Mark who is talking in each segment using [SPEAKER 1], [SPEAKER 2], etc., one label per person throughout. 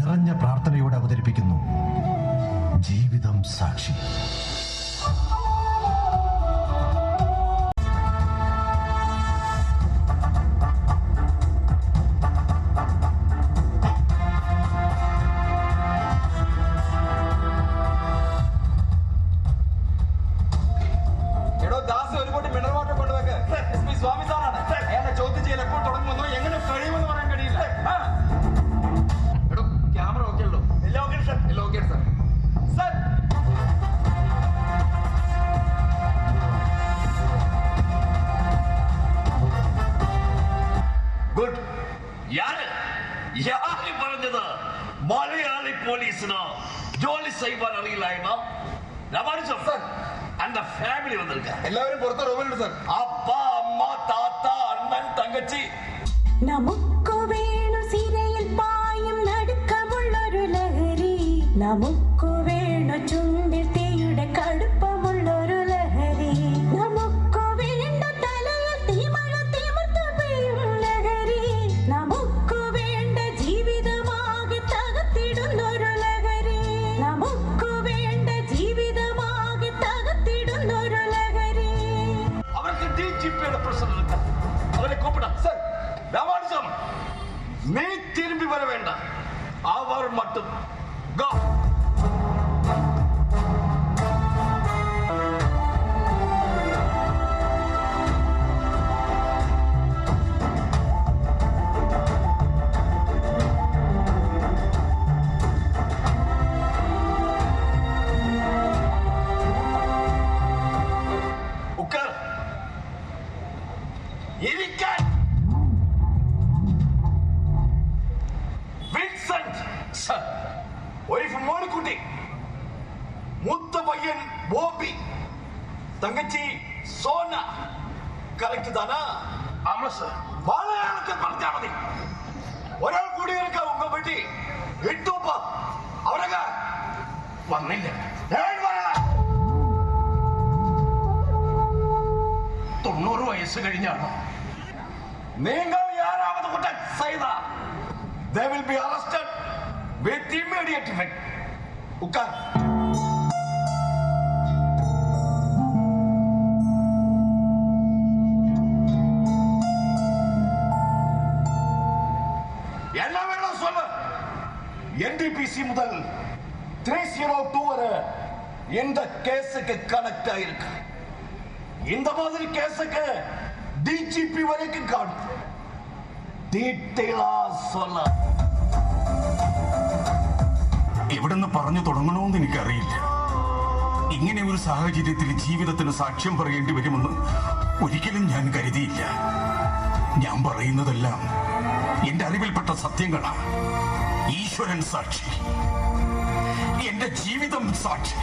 [SPEAKER 1] നിറഞ്ഞ പ്രാർത്ഥനയോടെ അവതരിപ്പിക്കുന്നു. ജീവിതം സാക്ഷി.
[SPEAKER 2] ஃபேமிலி வந்திருக்க
[SPEAKER 3] എല്ലാവരും പുറത്ത് റൂമിലുണ്ട് സർ
[SPEAKER 2] அப்பா அம்மா தாத்தா அண்ணன் தங்கச்சி
[SPEAKER 4] നമുക്കു വേണു സിരയിൽ പായും നടുക്കമുള്ളൊരു ലഹരി നമുക്കു വേണു ചുണ്ടിൽ തീയുടെ കടുപ്പമുള്ളൊരു
[SPEAKER 2] நீ திரும்பி வர வேண்டாம். அவர் மட்டும். വന്നില്ല. തൊണ്ണൂറ് വയസ്സ് കഴിഞ്ഞാണ്. നിങ്ങൾ ആറാമത് കുറ്റം ചെയ്ത they will be arrested with immediate effect. ഉക്കാർ. എല്ലാം വേണം സ്വല്ല എൻ ഡി പി സി മുതൽ த்ரீ ஜீரோ டூ வரை இந்த கேஸுக்கு கனெக்ட் ஆயிருக்கு இந்த மாதிரி கேஸுக்கு டிஜிபி வரைக்கும் காணும் ഡീറ്റെയിലാ சொல்ல
[SPEAKER 5] എവിടെന്ന് പറഞ്ഞു തുടങ്ങണമെന്ന് എനിക്കറിയില്ല ഇങ്ങനെ ഒരു സാഹചര്യത്തിൽ ജീവിതത്തിന് സാക്ഷ്യം പറയേണ്ടി വരുമെന്ന് ഒരിക്കലും ഞാൻ കരുതിയില്ല ഞാൻ പറയുന്നതെല്ലാം എന്റെ അറിവിൽപ്പെട്ട സത്യങ്ങളാണ് ഈശ്വരൻ സാക്ഷി എന്റെ ജീവിതം സാക്ഷി.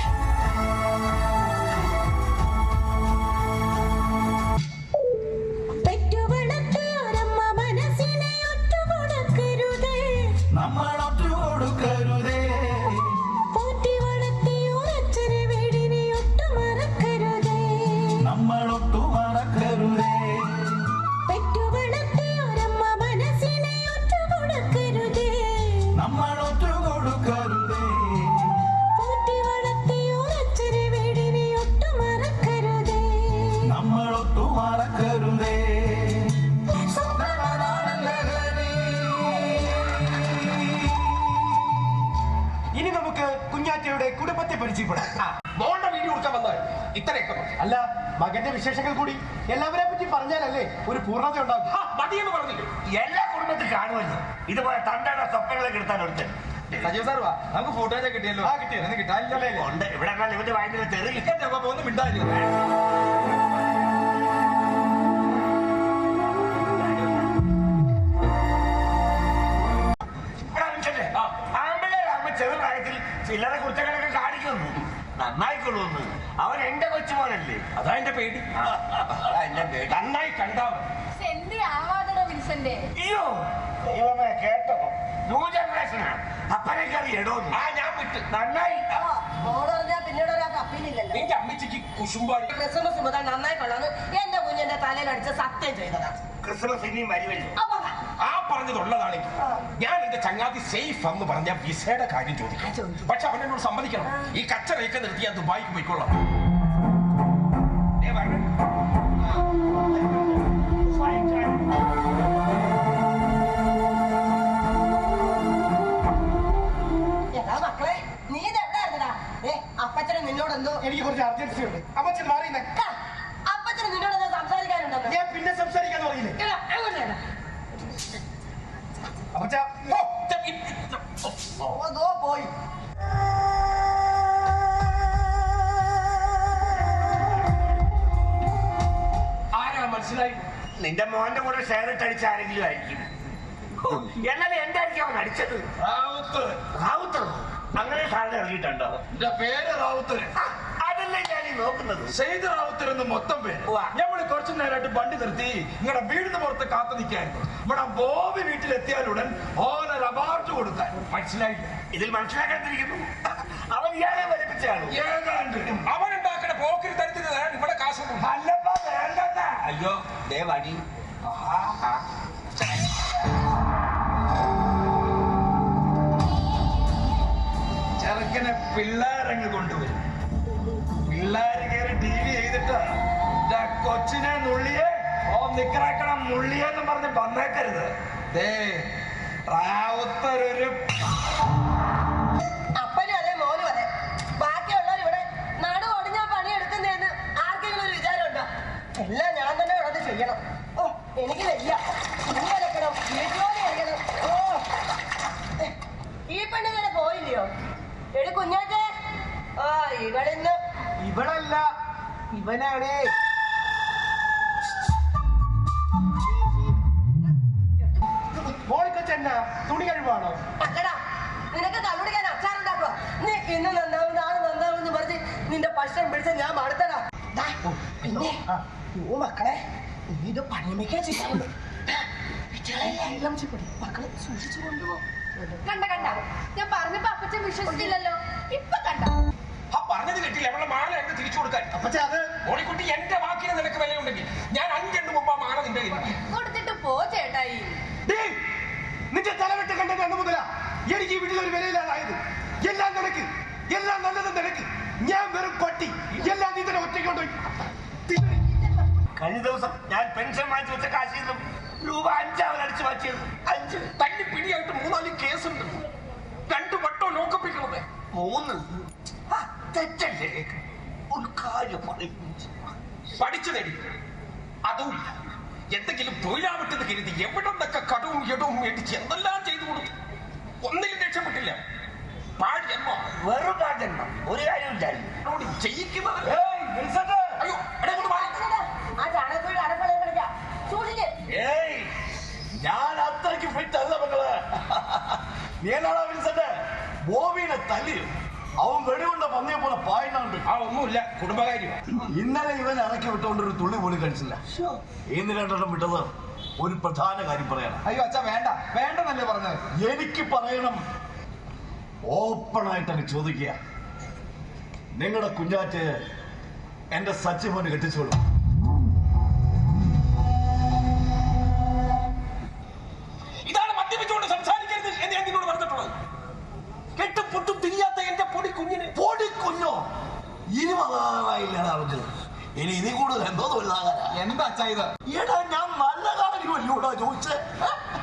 [SPEAKER 6] മകന്റെ വിശേഷങ്ങൾ കൂടി എല്ലാവരെ പറ്റി പറഞ്ഞാലല്ലേ ഒരു പൂർണത ഉണ്ടാകും.
[SPEAKER 3] ഹാ, മതിയെന്ന് പറഞ്ഞില്ലേ?
[SPEAKER 2] എല്ലാ കുടുംബത്തിൽ കാണുമല്ലോ. ഇതുപോലെ തണ്ടയുടെ സ്വപ്നങ്ങളെ എടുത്താൻ ഒരുത്തൻ.
[SPEAKER 3] സജീവ് സാർ വാ. നമുക്ക് ഫോട്ടോയൊക്കെ കിട്ടിയല്ലോ.
[SPEAKER 6] ആ, കിട്ടിയോ?
[SPEAKER 3] എന്ന് കിട്ടാനില്ലല്ലേ
[SPEAKER 2] ഉണ്ട്. ഇവിടെ കണ്ടാൽ ഇവന്റെ വായന തെറിയില്ല ആമ്പിള്ളേരാകുമ്പോ ചെറുപ്രായത്തിൽ ചില്ലറ കുറ്റങ്ങൾ നന്നായിക്കൊള്ളുന്നു. അവൻ എന്റെ കൊച്ചുമോനല്ലേ?
[SPEAKER 3] അതാ എന്റെ പേടി.
[SPEAKER 2] അതാ എന്റെ പേടി.
[SPEAKER 3] നന്നായി കണ്ടാ
[SPEAKER 7] ആവാതടോ വിൻസെന്റ്?
[SPEAKER 2] അയ്യോ ദൈവമേ കേട്ടോ ന്യൂ ജനറേഷനാ അപ്പനെ കറി എടോ ആ ഞാൻ വിട്ടു. നന്നായി.
[SPEAKER 8] പിന്നീട് ഒരാൾക്ക് അപ്പീലില്ലല്ലോ.
[SPEAKER 3] എന്റെ അമ്മച്ചിക്ക് കുശുമ്പാടി.
[SPEAKER 8] ക്രിസ്മസ് മുതൽ നന്നായി കൊള്ളാന്ന് എന്റെ കുഞ്ഞിന്റെ തലയിൽ അടിച്ച് സത്യം ചെയ്തതാ.
[SPEAKER 2] ക്രിസ്മസ് ഇനിയും വരുമല്ലോ.
[SPEAKER 8] വാ.
[SPEAKER 3] ഞാൻ എന്റെ ചങ്ങാതി സേഫ് എന്ന് പറഞ്ഞ വിസയുടെ കാര്യം ചോദിക്കും. പക്ഷെ അവൻ എന്നോട് സമ്മതിക്കണം. ഈ കച്ചറയൊക്കെ നിർത്തി ഞാൻ ദുബായിക്ക് പോയിക്കൊള്ളാം
[SPEAKER 8] ഏ അപ്പച്ചനും നിന്നോടെന്തോ
[SPEAKER 6] എനിക്ക് കുറച്ച് അർജൻസി ഉണ്ട്. അപ്പച്ചൻ മാറി
[SPEAKER 8] ക്കാ, അപ്പച്ചനും നിന്നോടെന്തോ സംസാരിക്കാനുണ്ടെന്ന്
[SPEAKER 6] ഞാൻ പിന്നെ സംസാരിക്കാന്ന് പറഞ്ഞില്ലേ
[SPEAKER 8] എടാ, അങ്ങോട്ട് ചെല്ല്.
[SPEAKER 3] ദോ
[SPEAKER 8] പോയി
[SPEAKER 3] ആരാ മനസ്സിലായി?
[SPEAKER 2] നിന്റെ മോന്റെ കൂടെ ഷെയർ ഇട്ട് അടിച്ച ആരെങ്കിലും ആയിരിക്കും. എന്നാലും എന്തായിരിക്കും അവൻ അടിച്ചത്?
[SPEAKER 3] റാവുത്ത്
[SPEAKER 2] റാവുത്ത് അങ്ങനെ സാധനം ഇറങ്ങിയിട്ടുണ്ടോ?
[SPEAKER 3] എന്റെ പേര്
[SPEAKER 2] റാവുത്തര് അതല്ലേ ഞാൻ ഈ നോക്കുന്നത്.
[SPEAKER 3] സെയ്ത് റാവുത്തർ എന്ന് മൊത്തം പേര്. കുറച്ചു നേരമായിട്ട് വണ്ടി നിർത്തി. നിങ്ങളുടെ വീടിന് പുറത്ത് കാത്തു നിൽക്കായിരുന്നു. ഇവിടെ ബോബി വീട്ടിലെത്തിയാലുടൻ ഓനൊരു റബാർട്ട് കൊടുക്കാൻ. മനസ്സിലായില്ല?
[SPEAKER 2] ഇതിൽ മനസ്സിലാക്കാതിരിക്കുന്നു. അവൻ ഏറെ വലിപ്പിച്ചാണ്
[SPEAKER 3] ഏതാണ്ട്. അവൻ ഉണ്ടാക്കുന്ന പോക്കിരി തരത്തിലാണ് ഇവിടെ കാശ്
[SPEAKER 2] അല്ലപ്പാ വേണ്ടത്.
[SPEAKER 3] അയ്യോ ദേവാടി ചെറുക്കനെ പിള്ളേരങ്ങ് കൊണ്ടുവരും. പിള്ളേര് കയറി ടി വി ചെയ്തിട്ട് ദാ കൊച്ചിനെ നുള്ളിയെ ഓ നിക്കറാക്കണം നുള്ളിയെന്നും പറഞ്ഞ് വന്നേക്കരുത്. ദേ റാവുത്തരൊരു
[SPEAKER 8] അപ്പനും അതെ മോനും അതെ. ബാക്കിയുള്ളവർ ഇവിടെ നടു ഒടിഞ്ഞ ആർക്കെങ്കിലും ഒരു വിചാരമുണ്ടോ? എല്ലാം ഞാൻ തന്നെ ചെയ്യണം. ഓ എനിക്ക് വയ്യ. ഓ. ഈ പെണ്ണ് ഇങ്ങനെ പോയില്ലയോ? എടി കുഞ്ഞാറ്റേ. ആ ഇവളിന്ന്.
[SPEAKER 6] ഇവളല്ല ഇവനാണ്. ചെന്ന തുണി കഴിവാണോ?
[SPEAKER 8] അല്ലടാ നിനക്ക് കള്ളുടിക്കാൻ അച്ചാറുണ്ടാക്കുക നീ ഇന്ന് നന്നാവും നാളെ നന്നാവും എന്ന് പറഞ്ഞ് നിന്റെ പശം പിടിച്ച് ഞാൻ മടുത്തടാ പിന്നെ ഓ മക്കളെ നീ ഇത് പണിയമ്മയ്ക്കാ ചെയ്യാറുള്ളൂ മക്കളെ സൂക്ഷിച്ചു കൊണ്ടുപോ.
[SPEAKER 7] കണ്ട കണ്ട. ഞാൻ പറഞ്ഞപ്പോ അപ്പച്ചൻ വിശ്വസിച്ചില്ലല്ലോ. ഇപ്പൊ കണ്ട.
[SPEAKER 3] ആ പറഞ്ഞത് കേട്ടില്ല. അവളുടെ മാല എന്നെ തിരിച്ചു കൊടുക്കാൻ.
[SPEAKER 6] അപ്പച്ച അത്
[SPEAKER 3] ഓണിക്കുട്ടി എന്റെ വാക്കിന് നിനക്ക് വിലയുണ്ടെങ്കിൽ ഞാൻ അഞ്ചെണ്ണു മുമ്പ് ആ മാല നിന്റെ.
[SPEAKER 7] കൊടുത്തിട്ട് പോ ചേട്ടായി.
[SPEAKER 6] നിന്റെ തലവെട്ട് കണ്ടത് അന്ന് മുതലാ. എനിക്ക് ഈ വീട്ടിൽ ഒരു വിലയില്ലാതായത്. എല്ലാം നിനക്ക്. എല്ലാം നല്ലത് നിനക്ക്. ഞാൻ വെറും പട്ടി. എല്ലാം നീ തന്നെ ഒറ്റയ്ക്ക് കൊണ്ടുപോയി.
[SPEAKER 2] കഴിഞ്ഞ ദിവസം ഞാൻ പെൻഷൻ വാങ്ങിച്ചു വെച്ച കാശിൽ നിന്നും രൂപ അഞ്ചാവൻ അടിച്ചു മാറ്റിയത്. അഞ്ച്
[SPEAKER 3] തല്ലി പിടിയായിട്ട് മൂന്നാൽ കേസുണ്ട്. രണ്ടു വട്ടം നോക്കപ്പിക്കണത്.
[SPEAKER 2] മൂന്ന്. തെറ്റല്ലേ? ഒരു കാര്യം പറയും.
[SPEAKER 3] പഠിച്ചു നേടി അതുമില്ല എന്തെങ്കിലും തൊഴിലാവട്ടെന്ന് കരുതി എവിടെ നിന്നൊക്കെ കടവും ഇടവും മേടിച്ച് എന്തെല്ലാം ചെയ്തു കൊടുത്തു? ഒന്നിലും രക്ഷപ്പെട്ടില്ല. പാഴ് ജന്മം.
[SPEAKER 2] വെറും ജന്മം. ഒരു
[SPEAKER 3] എന്നോട് ചെയ്യിക്കുന്നത്! അയ്യോ
[SPEAKER 2] ഏയ് ഞാൻ അത്രയ്ക്ക് ഫിറ്റ് അല്ല മക്കൾ. നീ എന്നാടാ വിളിച്ചത്? ബോബിനെ തല്ലി. അവൻ വെടികൊണ്ട പന്നിയെ പോലെ പായുന്നുണ്ട്
[SPEAKER 3] ആ ഒന്നുമില്ല. കുടുംബകാര്യം.
[SPEAKER 2] ഇന്നലെ ഇവൻ ഇറക്കി വിട്ടുകൊണ്ട് ഒരു തുള്ളി പോലും കഴിച്ചില്ല. ഇന്ന് രണ്ടെണ്ണം വിട്ടത് ഒരു പ്രധാന കാര്യം പറയണം
[SPEAKER 1] അയ്യോ അച്ഛാ വേണ്ട. വേണ്ടെന്നല്ലേ പറഞ്ഞത്?
[SPEAKER 2] എനിക്ക് പറയണം. ഓപ്പൺ ആയിട്ട് അങ്ങ് ചോദിക്കുക. നിങ്ങളുടെ കുഞ്ഞാറ്റ് എന്റെ സച്ചിമോന് കെട്ടിച്ചോളൂ. എന്താ
[SPEAKER 1] അച്ഛാ ഇത്
[SPEAKER 2] എടാ ഞാൻ നല്ല കാര്യമല്ലൂടാ ചോദിച്ചേ?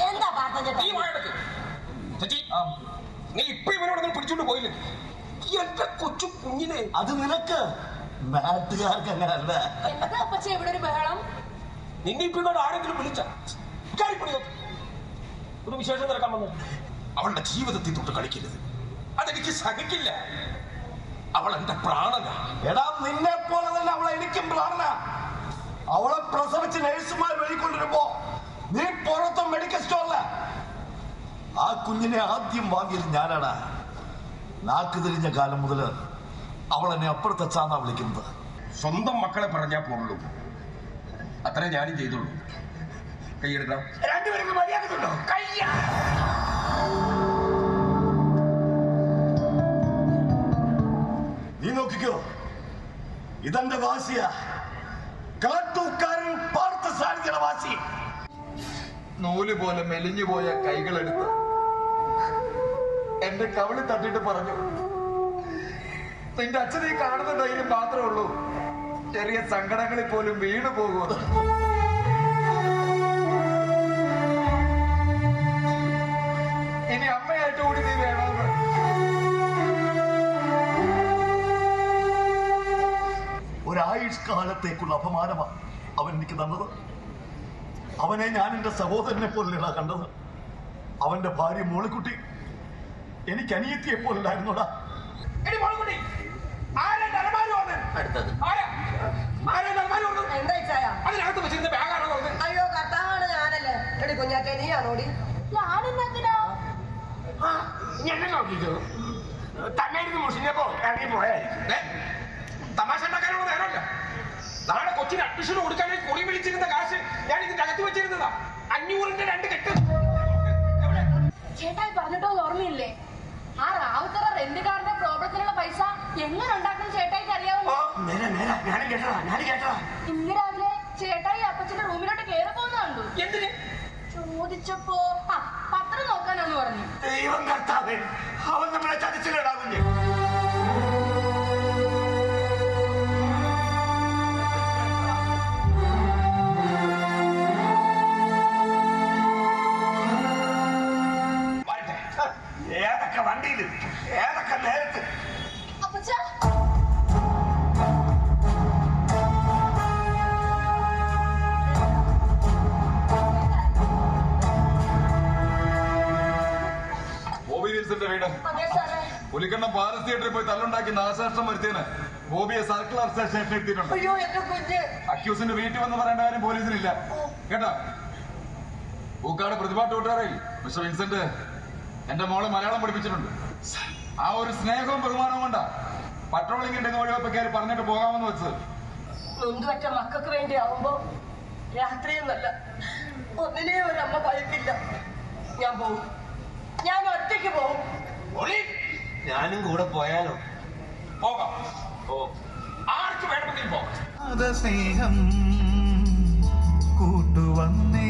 [SPEAKER 8] എന്താ പാർത്ത ചേട്ടാ
[SPEAKER 3] നീ വാഴക്ക് ചേച്ചി നീ ഇപ്പൊ ഇവനോട് പിടിച്ചോണ്ട് പോയില്ലേ? എന്റെ കൊച്ചു കുഞ്ഞിനെ.
[SPEAKER 2] അത് നിനക്ക്? നാട്ടുകാർക്ക് അങ്ങനല്ല
[SPEAKER 7] എന്താ അപ്പച്ച ഇവിടെ ഒരു ബഹളം?
[SPEAKER 3] നിന്നെ ഇപ്പൊ ഇങ്ങോട്ട് ആരെങ്കിലും വിളിച്ച? കാര്യപ്പണിയോ ഒരു വിശേഷം തിരക്കാൻ വന്നു? അവളുടെ ജീവിതത്തിൽ തൊട്ട് കളിക്കരുത്. അതെനിക്ക് സഹിക്കില്ല. അവൾ എന്റെ പ്രാണനാ.
[SPEAKER 2] എടാ നിന്നെ പോലെ തന്നെ അവളെ എനിക്കും പ്രാർത്ഥന അവളെ പ്രസവിച്ച് നഴ്സുമാർ വെളിക്കൊണ്ടിരുമ്പോ നീ പുറത്തും മെഡിക്കൽ സ്റ്റോറിൽ ആ കുഞ്ഞിനെ ആദ്യം വാങ്ങിയത് ഞാനാണ് നാക്ക് തിരിഞ്ഞ കാലം മുതൽ അവൾ എന്നെ അപ്പുറത്തെ ചാന്നാ വിളിക്കുന്നത്.
[SPEAKER 3] സ്വന്തം മക്കളെ പറഞ്ഞാ പോകുള്ളൂ അത്രേ ഞാനും ചെയ്തുള്ളൂ. കൈയെടുക്കാം.
[SPEAKER 2] രണ്ടുപേരും മര്യാദക്കുണ്ടോ? കയ്യാ. നീ നോക്കിക്കോ. ഇതെന്റെ വാസിയാ കാട്ടൂക്കാരൻ പാർത്ത
[SPEAKER 1] നൂൽ പോലെ മെലിഞ്ഞു പോയ കൈകളെടുത്ത് എന്റെ കവിളി തട്ടിട്ട് പറഞ്ഞു നിന്റെ അച്ഛനെ കാണുന്ന ധൈര്യം മാത്രമേ ഉള്ളൂ. ചെറിയ സങ്കടങ്ങളിൽ പോലും വീണു പോകുമെന്ന്
[SPEAKER 2] ഒരായുഷ്കാലത്തേക്കുള്ള അപമാനമാണ് അവൻ എനിക്ക് തന്നത്. അവനെ ഞാൻ എന്റെ സഹോദരനെ പോലെയാണ് കണ്ടത്. അവന്റെ ഭാര്യ മോളിക്കുട്ടി എനിക്ക് അനിയത്തിയെ
[SPEAKER 8] അടുത്തത്.
[SPEAKER 3] അതിനകത്ത് വെച്ചിരുന്ന ബാഗാണോ
[SPEAKER 8] അയ്യോ കർത്താവാണ് ഞാനല്ലേ. എടി കുഞ്ഞാറ്റെ നീയാണോടി
[SPEAKER 3] എന്നെ നോക്കിക്കോ. തന്നെ ഇരുന്ന് മുഷിഞ്ഞപ്പോ ഇറങ്ങി പോയായിരിക്കും? തമാശ ഉണ്ടാക്കാനുള്ള നേരമല്ല. നാളെ കൊച്ചിന് അഡ്മിഷൻ കൊടുക്കാനായി കുറി വിളിച്ചിരുന്ന കാശ് ഞാൻ ഇതിന്റെ അകത്ത് വെച്ചിരുന്നതാ. അഞ്ഞൂറിന്റെ രണ്ട് കെട്ട്.
[SPEAKER 7] ചേട്ടായി പറഞ്ഞിട്ടോ ഓർമ്മയില്ലേ? ആ റാവുത്തറ റെന്റ് കാറിന്റെ പ്രോബ്ലത്തിനുള്ള പൈസ എങ്ങനെ ഉണ്ടാക്കും ചേട്ടായിക്ക്
[SPEAKER 3] അറിയാമോ
[SPEAKER 7] ഇന്ന് രാവിലെ ചേട്ടായി അപ്പച്ചന്റെ റൂമിലോട്ട് കേറി പോകുന്ന കണ്ടു.
[SPEAKER 3] എന്തിന്?
[SPEAKER 7] ചോദിച്ചപ്പോ പത്രം നോക്കാനാന്ന് പറഞ്ഞു.
[SPEAKER 3] ദൈവം കർത്താവേ അവൻ നമ്മളെ ചതിച്ചില്ലടാ ഏതൊക്കെ വണ്ടിയിൽ ഏതൊക്കെ നേരത്ത്?
[SPEAKER 1] വീട്. പുലിക്കണ്ണം പാലസ് തിയേറ്ററിൽ പോയി തല്ലുണ്ടാക്കി നാശനഷ്ടം വരുത്തിയതിന് ബോബിയെ സർക്കിൾ അറസ്റ്റ് സ്റ്റേഷനിൽ എത്തിയിട്ടുണ്ട്.
[SPEAKER 8] അയ്യോ എന്റെ കുഞ്ഞ്.
[SPEAKER 1] അക്യൂസിന്റെ വീട്ടിൽ വന്ന് പറയേണ്ട കാര്യം പോലീസിനില്ല. കേട്ടോ? പൂക്കാട് പ്രതിഭ ടൂട്ടാറയിൽ മിസ്റ്റർ വിൻസെന്റ് എന്റെ മോളെ മലയാളം പഠിപ്പിച്ചിട്ടുണ്ട്. ആ ഒരു സ്നേഹവും ബഹുമാനവും കൊണ്ടാ പട്രോളിങ്ങിന്റെ വഴിവെപ്പ് കയറി പറഞ്ഞിട്ട് പോകാമെന്ന് വെച്ചത്
[SPEAKER 8] എന്തുവറ്റ മക്കൾക്ക് വേണ്ടി ആവുമ്പോ രാത്രിയെന്നല്ല ഒന്നിനെ ഒരമ്മ ഭയക്കില്ല ഞാൻ പോവും. ഞാൻ ഒറ്റയ്ക്ക് പോവും.
[SPEAKER 6] ഞാനും കൂടെ പോയാലോ?
[SPEAKER 3] പോകാം. ഓ ആർക്ക് വേണമെങ്കിൽ പോകാം.
[SPEAKER 5] സ്നേഹം കൂട്ടുവന്നേ.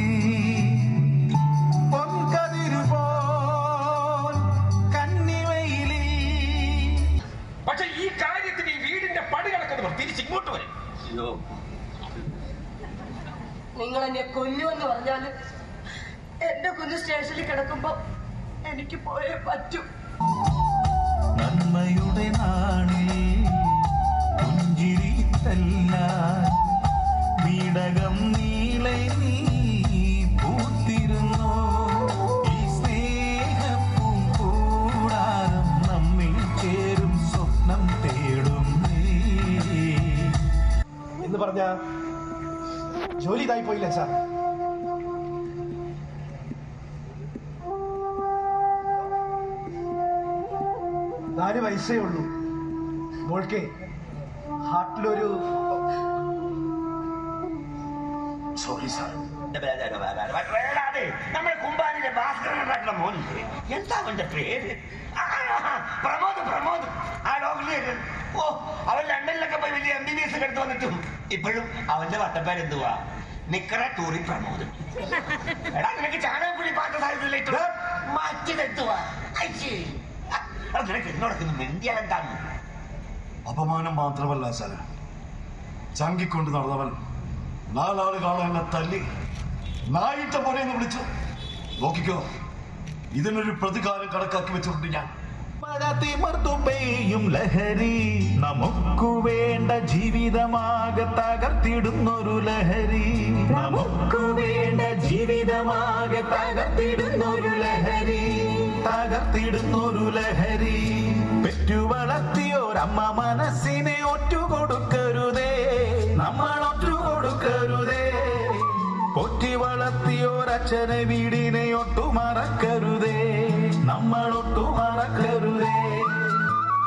[SPEAKER 3] ഇങ്ങോട്ട് വരും.
[SPEAKER 8] നിങ്ങൾ എന്നെ കൊല്ലുമെന്ന് പറഞ്ഞാൽ എന്റെ കുഞ്ഞ് സ്റ്റേഷനിൽ കിടക്കുമ്പോ എനിക്ക് പോയേ പറ്റൂ.
[SPEAKER 5] നന്മയുടെ നാളിൽ
[SPEAKER 6] നാല് വയസ്സേ ഉള്ളൂ. മോൾക്ക് ഹാർട്ടിലൊരു
[SPEAKER 3] സോറി സാർ നമ്മൾ കുമ്പാനിലെ ഭാസ്കരൻ ഉണ്ടാക്കുന്ന മോനില്ലേ എന്താ അവന്റെ പേര്? ആ, പ്രമോദ് പ്രമോദ്. ആ ഡോക്ടർ ഓ അവൻ ലണ്ടനിലൊക്കെ പോയി വലിയ എം ബി ബി എസ് എടുത്ത് വന്നിട്ടും. ഇപ്പോഴും അവന്റെ വട്ടപ്പേര് എന്തുവാ? നിക്കറ ടൂറി പ്രമോദ്. എടാ നിനക്ക് ചാണകപ്പുഴി പാട്ട് മാറ്റി മാറ്റിതെത്തുവാ നിനക്ക് എന്നോടൊക്കെ മെന്തിയാലെന്താണ്
[SPEAKER 2] അപമാനം മാത്രമല്ല സാറ് ചങ്കിക്കൊണ്ട് നടന്നവൻ നാലാൾ കാണാൻ എന്നെ തല്ലി നായിട്ട പോലെ എന്ന് വിളിച്ചു. നോക്കിക്കോ ഇതിനൊരു പ്രതികാരം കണക്കാക്കി വെച്ചിട്ടുണ്ട് ഞാൻ.
[SPEAKER 5] മഴ തിമർത്തു പെയ്യും ലഹരി നമുക്കു വേണ്ട ജീവിതമാകെ തകർത്തിടുന്നൊരു ലഹരി. നമുക്കു വേണ്ട ജീവിതമാകെ തകർത്തിടുന്നൊരു ലഹരി. തകർത്തിടുന്നൊരു ലഹരി. പെറ്റു വളർത്തിയോരമ്മ മനസ്സിനെ ഒറ്റുകൊടുക്കരുതേ. നമ്മൾ ഒറ്റുകൊടുക്കരുതേ. പോറ്റി വളർത്തിയോരച്ഛനെ വീടിനെ ഒട്ടു മറക്കരുതേ നമ്മൾ ഒട്ടു മറക്കരുതേ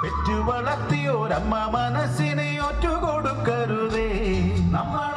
[SPEAKER 5] പെറ്റു വളർത്തിയോരമ്മ മനസ്സിനെ ഒറ്റുകൊടുക്കരുതേ. നമ്മൾ